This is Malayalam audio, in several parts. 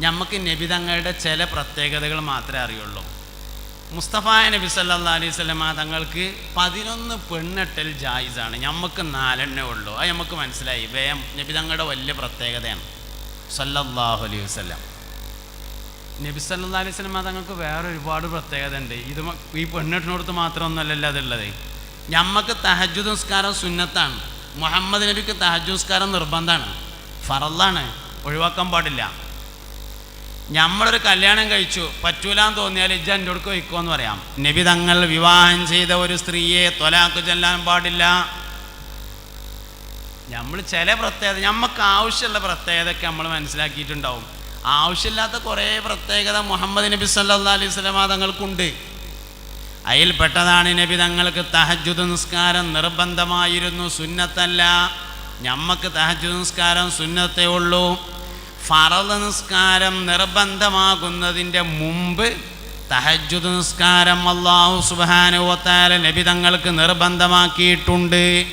നമുക്ക് നബി തങ്ങളുടെ ചില പ്രത്യേകതകൾ മാത്രമേ അറിയുള്ളൂ. മുസ്തഫ നബി സല്ലാ അലൈഹി സ്വലമ തങ്ങൾക്ക് പതിനൊന്ന് പെണ്ണെട്ടൽ ജായിസാണ്. നമുക്ക് നാലെണ്ണേ ഉള്ളൂ. അത് നമുക്ക് മനസ്സിലായി. വേം നബി തങ്ങളുടെ വലിയ പ്രത്യേകതയാണ്. സല്ലാഹു അലൈഹി വസല്ലം. നബി സല്ലാ അലൈഹി സ്വലമ തങ്ങൾക്ക് വേറെ ഒരുപാട് പ്രത്യേകത ഉണ്ട്. ഇത് ഈ പെണ്ണെട്ടിനോടത്ത് മാത്രമൊന്നുമല്ലല്ലോ അതുള്ളത്. നമുക്ക് തഹജു നിസ്കാരം സുന്നത്താണ്. മുഹമ്മദ് നബിക്ക് തഹജു നിസ്കാരം നിർബന്ധമാണ്. ഫറല്ലാണ് ഒഴിവാക്കാൻ പാടില്ല. നമ്മളൊരു കല്യാണം കഴിച്ചു. പറ്റൂലാന്ന് തോന്നിയാൽ ഇജ്ജ എന്റെ അടുക്ക് വയ്ക്കുമെന്ന് പറയാം. നബി തങ്ങൾ വിവാഹം ചെയ്ത ഒരു സ്ത്രീയെ തൊലാക്ക് ചെല്ലാൻ പാടില്ല. നമ്മൾ ചില പ്രത്യേകത നമുക്ക് ആവശ്യമുള്ള പ്രത്യേകതയൊക്കെ നമ്മൾ മനസ്സിലാക്കിയിട്ടുണ്ടാവും. ആവശ്യമില്ലാത്ത കുറേ പ്രത്യേകത മുഹമ്മദ് നബി സല്ലാ അലൈഹി സ്വലമാ തങ്ങൾക്കുണ്ട്. അതിൽപ്പെട്ടതാണ് നബി തങ്ങൾക്ക് തഹജുദ് നിസ്കാരം നിർബന്ധമായിരുന്നു സുന്നത്തല്ല. ഞമ്മക്ക് തഹജുദ് നിസ്കാരം സുന്നത്തേ ഉള്ളൂ. ഫറദ് നിസ്കാരം നിർബന്ധമാകുന്നതിന്റെ മുമ്പ് തഹജുദ് നിസ്കാരം അള്ളാഹു സുബാനുവത്താല നബി തങ്ങൾക്ക് നിർബന്ധമാക്കിയിട്ടുണ്ട്.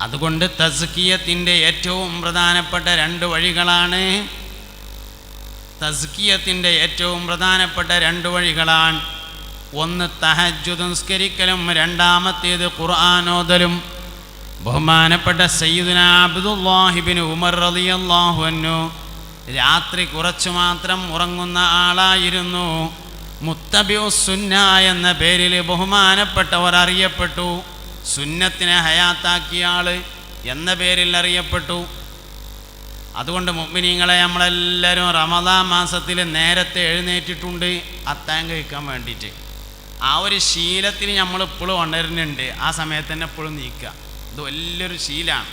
അതുകൊണ്ട് തസ്കിയത്തിന്റെ ഏറ്റവും പ്രധാനപ്പെട്ട രണ്ട് വഴികളാണ്. തസ്കിയത്തിന്റെ ഏറ്റവും പ്രധാനപ്പെട്ട രണ്ട് വഴികളാണ്. ഒന്ന് തഹജുദ് നിസ്കരിക്കലും രണ്ടാമത്തേത് ഖുർആാനോദലും ബഹുമാനപ്പെട്ട സയ്യിദുന അബ്ദുല്ലാഹിബിൻ ഉമർ റളിയല്ലാഹു അൻഹു. രാത്രി കുറച്ചു മാത്രം ഉറങ്ങുന്ന ആളായിരുന്നു മുത്തബിയു സുന്ന എന്ന പേരിൽ ബഹുമാനപ്പെട്ടവർ അറിയപ്പെട്ടു. സുന്നത്തിനെ ഹയാത്താക്കിയ ആൾ എന്ന പേരിൽ അറിയപ്പെട്ടു. അതുകൊണ്ട് മുമ്പിനിങ്ങളെ നമ്മളെല്ലാവരും റമദാ മാസത്തിൽ നേരത്തെ എഴുന്നേറ്റിട്ടുണ്ട്. അത്താൻ കഴിക്കാൻ വേണ്ടിയിട്ട്. ആ ഒരു ശീലത്തിന് നമ്മൾ ഇപ്പോഴും ഉണരുന്നുണ്ട്. ആ സമയത്ത് തന്നെ എപ്പോഴും നീക്കുക ഇത് വലിയൊരു ശീലമാണ്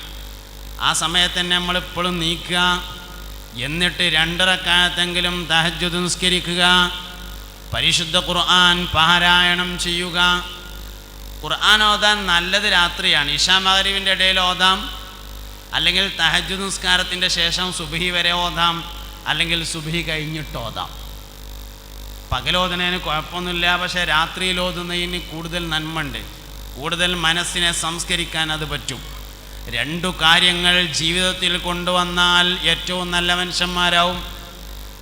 ആ സമയത്ത് തന്നെ നമ്മളിപ്പോഴും നീക്കുക. എന്നിട്ട് രണ്ടരക്കാലത്തെങ്കിലും തഹജ്ജുദ് നിസ്കരിക്കുക. പരിശുദ്ധ ഖുർആൻ പാരായണം ചെയ്യുക. ഖുർആൻ ഓതാൻ നല്ലത് രാത്രിയാണ്. ഇഷാ മഹരീവിന്റെ ഇടയിൽ ഓതാം. അല്ലെങ്കിൽ തഹജ് നിസ്കാരത്തിന്റെ ശേഷം സുബഹി വരെ ഓതാം. അല്ലെങ്കിൽ സുബഹി കഴിഞ്ഞിട്ട് ഓതാം. പകലോതുന്നതിന് കുഴപ്പമൊന്നുമില്ല. പക്ഷേ രാത്രിയിൽ ഓതുന്നതിന് കൂടുതൽ നന്മയുണ്ട്. കൂടുതൽ മനസ്സിനെ സംസ്കരിക്കാൻ അത് പറ്റും. രണ്ടു കാര്യങ്ങൾ ജീവിതത്തിൽ കൊണ്ടുവന്നാൽ ഏറ്റവും നല്ല മനുഷ്യന്മാരാവും.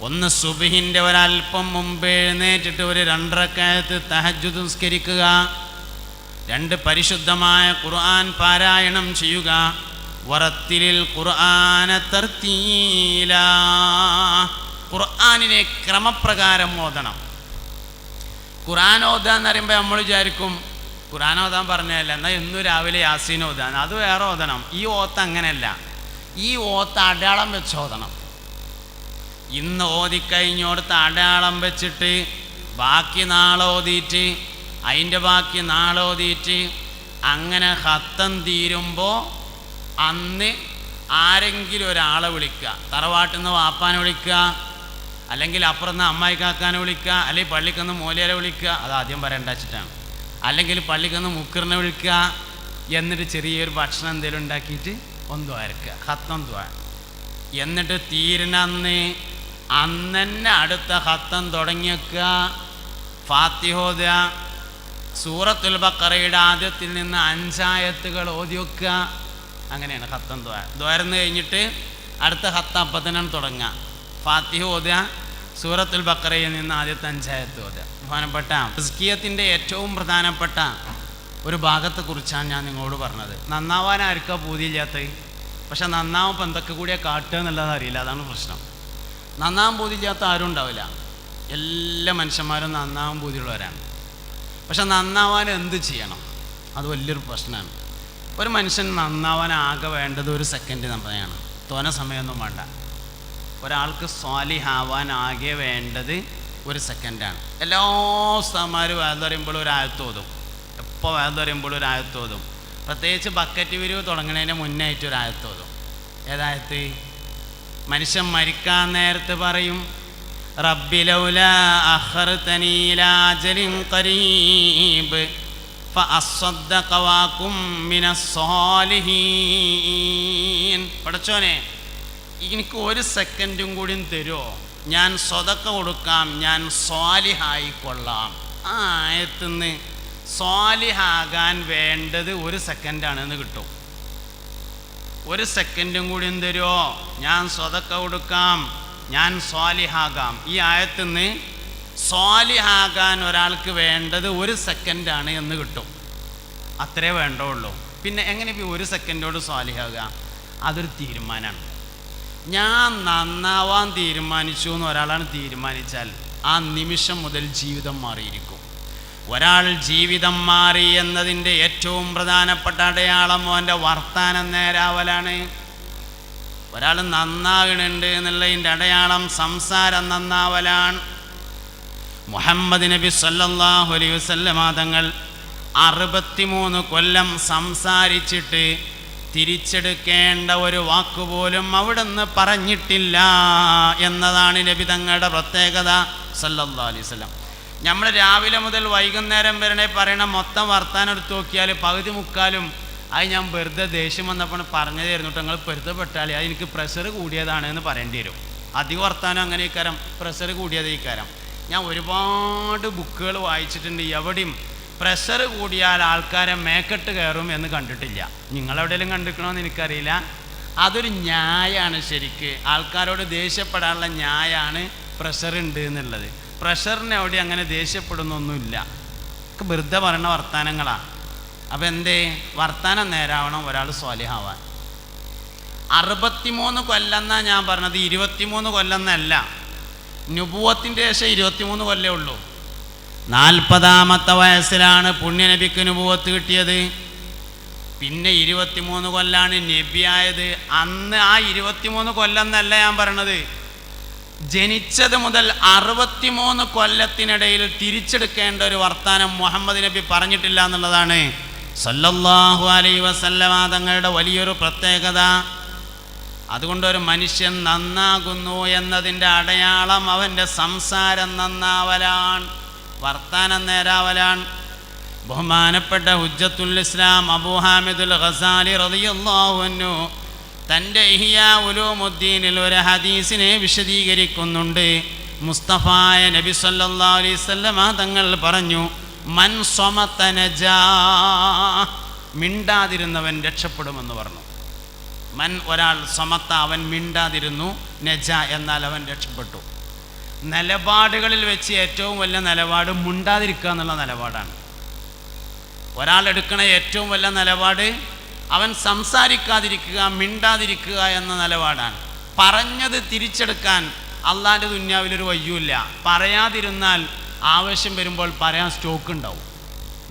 ഒന്ന് സുബിഹിന്റെ ഒരല്പം മുമ്പ് എഴുന്നേറ്റിട്ട് ഒരു രണ്ടരക്കാലത്ത് തഹജ് സംസ്കരിക്കുക രണ്ട് പരിശുദ്ധമായ ഖുർആൻ പാരായണം ചെയ്യുക. വറത്തിലിൽ ഖുർആന തർത്തീല. ഖുർആാനിനെ ക്രമപ്രകാരം ഓതണം. ഖുർആൻ ഓതാന്ന് എന്ന് പറയുമ്പോൾ നമ്മൾ വിചാരിക്കും ഖുർആൻ ഓതാൻ പറഞ്ഞതല്ല എന്നാൽ എന്നും രാവിലെ യാസീൻ ഓതാൻ. അത് വേറെ ഓതണം. ഈ ഓത്ത് അങ്ങനെയല്ല. ഈ ഓത്ത് അടയാളം വെച്ച് ഓതണം. ഇന്ന് ഓതിക്കഴിഞ്ഞോടത്ത് അടയാളം വെച്ചിട്ട് ബാക്കി നാളെ അതിന്റെ ബാക്കി നാളെ അങ്ങനെ ഹത്തം തീരുമ്പോൾ അന്ന് ആരെങ്കിലും ഒരാളെ വിളിക്കുക. തറവാട്ടിൽ നിന്ന് വാപ്പാനെ വിളിക്കുക അല്ലെങ്കിൽ അപ്പുറത്ത് അമ്മായി കാക്കാനെ വിളിക്കുക അല്ലെങ്കിൽ പള്ളിക്കൊന്ന് മൂലയരെ വിളിക്കുക അത് ആദ്യം പറയേണ്ട വെച്ചിട്ടാണ് അല്ലെങ്കിൽ പള്ളിക്കൊന്ന് മുക്കറിനെ വിളിക്കുക എന്നിട്ട് ചെറിയൊരു ഭക്ഷണം എന്തെങ്കിലും ഉണ്ടാക്കിയിട്ട് ഒന്ന് ദ്വാരക്കുക ഹത്തം ദ്വാ. എന്നിട്ട് തീരണന്ന് അന്നെ അടുത്ത ഹത്തം തുടങ്ങി വെക്കുക ഫാത്തിഹോദ സൂറത്തുൽ ബക്കറയുടെ ആദ്യത്തിൽ നിന്ന് അഞ്ചായത്തുകൾ ഓതി വെക്കുക. അങ്ങനെയാണ് ഹത്തം ദ്വാര ദ്വാരന്ന് കഴിഞ്ഞിട്ട് അടുത്ത ഹത്തം അപ്പം തന്നെയാണ് തുടങ്ങുക. ഫാത്തിഹോദ സൂറത്തുൽ ബക്കറയിൽ നിന്ന് ആദ്യത്തെ അഞ്ചായത്ത് ഓതുക പ്രധാനപ്പെട്ട റിസ്കിയത്തിന്റെ ഏറ്റവും പ്രധാനപ്പെട്ട ഒരു ഭാഗത്തെക്കുറിച്ചാണ് ഞാൻ നിങ്ങളോട് പറഞ്ഞത്. നന്നാവാൻ ആർക്കാ പൂതിയില്ലാത്തത് പക്ഷെ നന്നാവുമ്പോൾ എന്തൊക്കെ കൂടിയാണ് കാട്ടുക എന്നുള്ളത് അറിയില്ല. അതാണ് പ്രശ്നം. നന്നാവാൻ പൂതിയില്ലാത്ത ആരും ഉണ്ടാവില്ല. എല്ലാ മനുഷ്യന്മാരും നന്നാവാൻ പൂതിയുള്ളവരാണ് പക്ഷെ നന്നാവാൻ എന്ത് ചെയ്യണം? അത് വലിയൊരു പ്രശ്നമാണ്. ഒരു മനുഷ്യൻ നന്നാവാൻ ആകെ വേണ്ടത് ഒരു സെക്കൻഡ് നമ്മളെയാണ് തോന സമയമൊന്നും വേണ്ട. ഒരാൾക്ക് സ്വാലിഹാവാൻ ആകെ വേണ്ടത് ഒരു സെക്കൻഡാണ്. എല്ലാ ഉസ്താന്മാരും വേദം പറയുമ്പോഴും ഒരു ആയത്തോതും എപ്പോൾ വേദം പറയുമ്പോഴും ഒരു ആയത്തോതും പ്രത്യേകിച്ച് ബക്കറ്റ് വിരിവ് തുടങ്ങുന്നതിന് മുന്നായിട്ട് ഒരു ആയത്തോതും ഏതായത് മനുഷ്യൻ മരിക്കാൻ നേരത്ത് പറയും റബ്ബിലൗല അഹർ മിനസ് സാലിഹീൻ പടച്ചോനെ എനിക്ക് ഒരു സെക്കൻഡും കൂടി തരുമോ ഞാൻ സ്വതക്ക കൊടുക്കാം ഞാൻ സ്വാലിഹായി കൊള്ളാം. ആ ആയത്തുനിന്ന് സ്വാലിഹാകാൻ വേണ്ടത് ഒരു സെക്കൻഡാണെന്ന് കിട്ടും. ഒരു സെക്കൻഡും കൂടി തരുമോ ഞാൻ സ്വതക്ക കൊടുക്കാം ഞാൻ സ്വാലിഹാകാം. ഈ ആയത്തുനിന്ന് സ്വാലിഹാകാൻ ഒരാൾക്ക് വേണ്ടത് ഒരു സെക്കൻഡാണ് എന്ന് കിട്ടും. അത്രേ വേണ്ടുള്ളൂ. പിന്നെ എങ്ങനെ ഇപ്പോൾ ഒരു സെക്കൻഡോട് സ്വാലിഹാകുക അതൊരു തീരുമാനമാണ് ഞാൻ നന്നാവാൻ തീരുമാനിച്ചു എന്ന് ഒരാളാണ് തീരുമാനിച്ചാൽ ആ നിമിഷം മുതൽ ജീവിതം മാറിയിരിക്കും. ഒരാൾ ജീവിതം മാറി എന്നതിന്റെ ഏറ്റവും പ്രധാനപ്പെട്ട അടയാളം അവന്റെ വർത്താനം നേരാവലാണ്. ഒരാൾ നന്നാകണുണ്ട് എന്നുള്ളതിന്റെ അടയാളം സംസാരം നന്നാവലാണ്. മുഹമ്മദ് നബി സല്ലല്ലാഹു അലൈഹി വസല്ലമ തങ്ങൾ അറുപത്തിമൂന്ന് കൊല്ലം സംസാരിച്ചിട്ട് തിരിച്ചെടുക്കേണ്ട ഒരു വാക്കുപോലും അവിടുന്ന് പറഞ്ഞിട്ടില്ല എന്നതാണ് നബി തങ്ങളുടെ പ്രത്യേകത സല്ലാ അലൈഹി വസല്ലം. നമ്മൾ രാവിലെ മുതൽ വൈകുന്നേരം വരെ പറയണ മൊത്തം വർത്താനം എടുത്തു നോക്കിയാൽ പകുതി മുക്കാലും അത് ഞാൻ വെറുതെ ദേഷ്യം വന്നപ്പോൾ പറഞ്ഞു തരുന്നു നിങ്ങൾ പൊരുത്തപ്പെട്ടാൽ അത് എനിക്ക് പ്രഷർ കൂടിയതാണ് എന്ന് പറയേണ്ടി വരും. അധികം വർത്താനം അങ്ങനെ ഇക്കാരം പ്രഷർ കൂടിയത് ഇക്കാരം ഞാൻ ഒരുപാട് ബുക്കുകൾ വായിച്ചിട്ടുണ്ട് എവിടെയും പ്രഷർ കൂടിയാൽ ആൾക്കാരെ മേക്കെട്ട് കയറും എന്ന് കണ്ടിട്ടില്ല. നിങ്ങളെവിടെയെങ്കിലും കണ്ടിക്കണമെന്ന് എനിക്കറിയില്ല. അതൊരു ന്യായമാണ് ശരിക്ക്. ആൾക്കാരോട് ദേഷ്യപ്പെടാനുള്ള ന്യായമാണ് പ്രഷർ ഉണ്ട് എന്നുള്ളത്. പ്രഷറിന് എവിടെ അങ്ങനെ ദേഷ്യപ്പെടുന്നൊന്നുമില്ല. വെറുതെ പറയുന്ന വർത്തമാനങ്ങളാണ് അപ്പം എന്തേ? വർത്തമാനം നേരാവണം ഒരാൾ സ്വാലിഹാവാൻ. അറുപത്തിമൂന്ന് കൊല്ലെന്നാ ഞാൻ പറഞ്ഞത്. ഇരുപത്തിമൂന്ന് കൊല്ലെന്നല്ല. നുപൂവത്തിന്റെ ശേഷം ഇരുപത്തിമൂന്ന് കൊല്ലേ ഉള്ളൂ. നാൽപ്പതാമത്തെ വയസ്സിലാണ് പുണ്യനബിക്ക് നുപൂവത്ത് കിട്ടിയത്. പിന്നെ ഇരുപത്തിമൂന്ന് കൊല്ലാണ് നബിയായത്. അന്ന് ആ ഇരുപത്തിമൂന്ന് കൊല്ലം എന്നല്ല ഞാൻ പറയണത്. ജനിച്ചത് മുതൽ അറുപത്തിമൂന്ന് കൊല്ലത്തിനിടയിൽ തിരിച്ചെടുക്കേണ്ട ഒരു വർത്താനം മുഹമ്മദ് നബി പറഞ്ഞിട്ടില്ല എന്നുള്ളതാണ്. സല്ലല്ലാഹു അലൈ വസല്ലമ തങ്ങളുടെ വലിയൊരു പ്രത്യേകത. അതുകൊണ്ട് ഒരു മനുഷ്യൻ നന്നാകുന്നു എന്നതിന്റെ അടയാളം അവന്റെ സംസാരം നന്നാവലാൻ വർത്താനം നേരാവലാൻ ബഹുമാനപ്പെട്ട ഹുജ്ജത്തുൽ ഇസ്ലാം അബൂ ഹാമിദുൽ ഖസാലി റളിയല്ലാഹു അൻഹു തന്റെ ഇഹിയ ഉലൂമുദ്ദീനിൽ ഒരു ഹദീസിനെ വിശദീകരിക്കുന്നുണ്ട്. മുസ്തഫായ നബി സല്ലാ അലൈഹി വസല്ലമ തങ്ങൾ പറഞ്ഞു മൻ സ്വമത്തനജ നജാ മിണ്ടാതിരുന്നവൻ രക്ഷപ്പെടുമെന്ന് പറഞ്ഞു. മൻ ഒരാൾ സ്വമത്ത അവൻ മിണ്ടാതിരുന്നു നജ എന്നാൽ അവൻ രക്ഷപ്പെട്ടു. നിലപാടുകളിൽ വെച്ച് ഏറ്റവും വലിയ നിലപാട് മുണ്ടാതിരിക്കുക എന്നുള്ള നിലപാടാണ്. ഒരാൾ എടുക്കണ ഏറ്റവും വലിയ നിലപാട് അവൻ സംസാരിക്കാതിരിക്കുക മിണ്ടാതിരിക്കുക എന്ന നിലപാടാണ്. പറഞ്ഞത് തിരിച്ചെടുക്കാൻ അള്ളാന്റെ ദുന്യാവിലൊരു വയ്യൂല്ല പറയാതിരുന്നാൽ ആവശ്യം വരുമ്പോൾ പറയാൻ സ്റ്റോക്ക് ഉണ്ടാവും.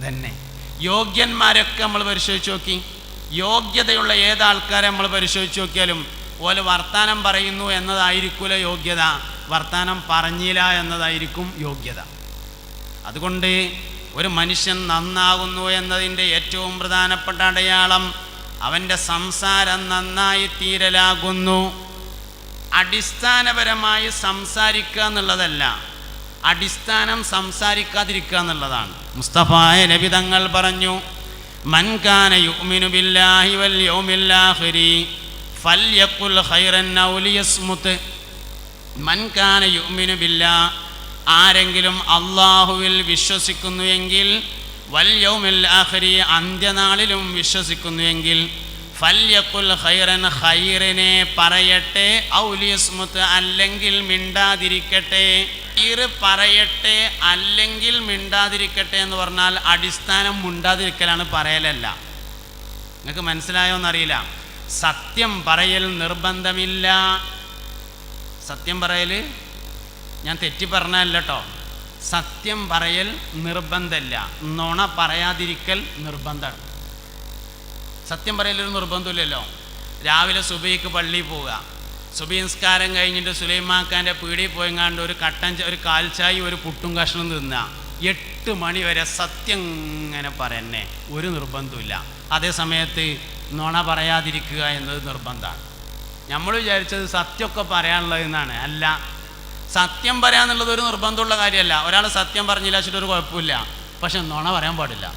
തന്നെ. യോഗ്യന്മാരൊക്കെ നമ്മൾ പരിശോധിച്ച് നോക്കി. യോഗ്യതയുള്ള ഏതാൾക്കാരെ നമ്മൾ പരിശോധിച്ച് നോക്കിയാലും ഓൽ വർത്തമാനം പറയുന്നു എന്നതായിരിക്കൂല യോഗ്യത. വർത്താനം പറഞ്ഞില്ല എന്നതായിരിക്കും യോഗ്യത. അതുകൊണ്ട് ഒരു മനുഷ്യൻ നന്നാകുന്നു എന്നതിന്റെ ഏറ്റവും പ്രധാനപ്പെട്ട അടയാളം അവന്റെ സംസാരം നന്നായി തീരലാകുന്നു. അടിസ്ഥാനപരമായി സംസാരിക്കുക എന്നുള്ളതല്ല അടിസ്ഥാനം സംസാരിക്കാതിരിക്കുക എന്നുള്ളതാണ്. മുസ്തഫായ നബി തങ്ങൾ പറഞ്ഞു മൻകാന യുഅ്മിനു ബില്ലാഹി വൽ യൗമിൽ ആഖിരി ഫൽയഖുൽ ഖൈറൻ ഔ ലിയസ്മുത് മൻകാന യുഅ്മിനു ബില്ലാ ആരെങ്കിലും അള്ളാഹുവിൽ വിശ്വസിക്കുന്നു എങ്കിൽ വൽ യൗമിൽ ആഖിരി അന്ത്യനാളിലും വിശ്വസിക്കുന്നു എങ്കിൽ ഫല്യക്കുൽ ഹൈറൻ ഹൈറിനെ പറയട്ടെ ഔലിയസ്മുത്ത് അല്ലെങ്കിൽ മിണ്ടാതിരിക്കട്ടെ. ഹൈറ് പറയട്ടെ അല്ലെങ്കിൽ മിണ്ടാതിരിക്കട്ടെ എന്ന് പറഞ്ഞാൽ അടിസ്ഥാനം മിണ്ടാതിരിക്കലാണ് പറയലല്ല. നിങ്ങൾക്ക് മനസ്സിലായോ എന്നറിയില്ല സത്യം പറയൽ നിർബന്ധമില്ല. സത്യം പറയൽ ഞാൻ തെറ്റി പറഞ്ഞല്ല കേട്ടോ സത്യം പറയൽ നിർബന്ധമല്ല നുണ പറയാതിരിക്കൽ നിർബന്ധമാണ്. സത്യം പറയലൊരു നിർബന്ധമില്ലല്ലോ. രാവിലെ സുബൈക്ക് പള്ളിയിൽ പോവുക. സുബൈ കഴിഞ്ഞിട്ട് സുലൈമാക്കാന്റെ പീടിയിൽ പോയെങ്ങാണ്ട് ഒരു കട്ടൻ ഒരു കാൽച്ചായി ഒരു പുട്ടും കഷ്ണം തിന്നുക എട്ട് മണി വരെ സത്യം ഇങ്ങനെ പറയന്നെ. ഒരു നിർബന്ധമില്ല അതേ സമയത്ത് നുണ പറയാതിരിക്കുക എന്നത് നിർബന്ധമാണ്. നമ്മൾ വിചാരിച്ചത് സത്യമൊക്കെ പറയാനുള്ളത് എന്നാണ്. അല്ല സത്യം പറയാന്നുള്ളത് ഒരു നിർബന്ധമുള്ള കാര്യമല്ല. ഒരാൾ സത്യം പറഞ്ഞില്ല വെച്ചിട്ട് ഒരു കുഴപ്പമില്ല. പക്ഷെ നുണ പറയാൻ പാടില്ല.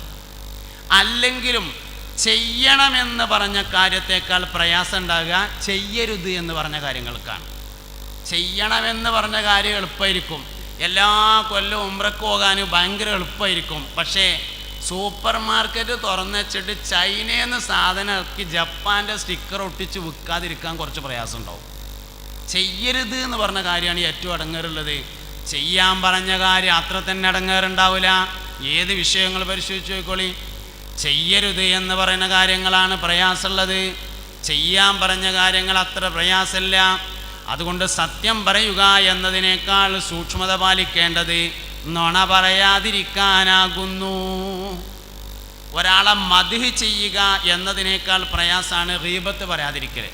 അല്ലെങ്കിലും ചെയ്യണമെന്ന് പറഞ്ഞ കാര്യത്തേക്കാൾ പ്രയാസം ഉണ്ടാകുക ചെയ്യരുത് എന്ന് പറഞ്ഞ കാര്യങ്ങൾക്കാണ്. ചെയ്യണമെന്ന് പറഞ്ഞ കാര്യം എളുപ്പമായിരിക്കും. എല്ലാ കൊല്ലവും ഉമ്രക്ക് പോകാൻ ഭയങ്കര എളുപ്പമായിരിക്കും. പക്ഷേ സൂപ്പർ മാർക്കറ്റ് തുറന്നു വെച്ചിട്ട് ചൈനയിൽ നിന്ന് ജപ്പാന്റെ സ്റ്റിക്കർ ഒട്ടിച്ച് വിൽക്കാതിരിക്കാൻ കുറച്ച് പ്രയാസം ഉണ്ടാവും ചെയ്യരുത് എന്ന് പറഞ്ഞ കാര്യമാണ് ഏറ്റവും അടങ്ങേറുള്ളത്. ചെയ്യാൻ പറഞ്ഞ കാര്യം അത്ര തന്നെ അടങ്ങേറുണ്ടാവില്ല. ഏത് വിഷയങ്ങൾ പരിശോധിച്ച് നോക്കോളി ചെയ്യരുത് എന്ന് പറയുന്ന കാര്യങ്ങളാണ് പ്രയാസമുള്ളത്. ചെയ്യാൻ പറഞ്ഞ കാര്യങ്ങൾ അത്ര പ്രയാസമില്ല. അതുകൊണ്ട് സത്യം പറയുക എന്നതിനേക്കാൾ സൂക്ഷ്മത പാലിക്കേണ്ടത് നുണ പറയാതിരിക്കാനാകുന്നു. ഒരാളെ മതിഹ് ചെയ്യുക എന്നതിനേക്കാൾ പ്രയാസമാണ് റീബത്ത് പറയാതിരിക്കൽ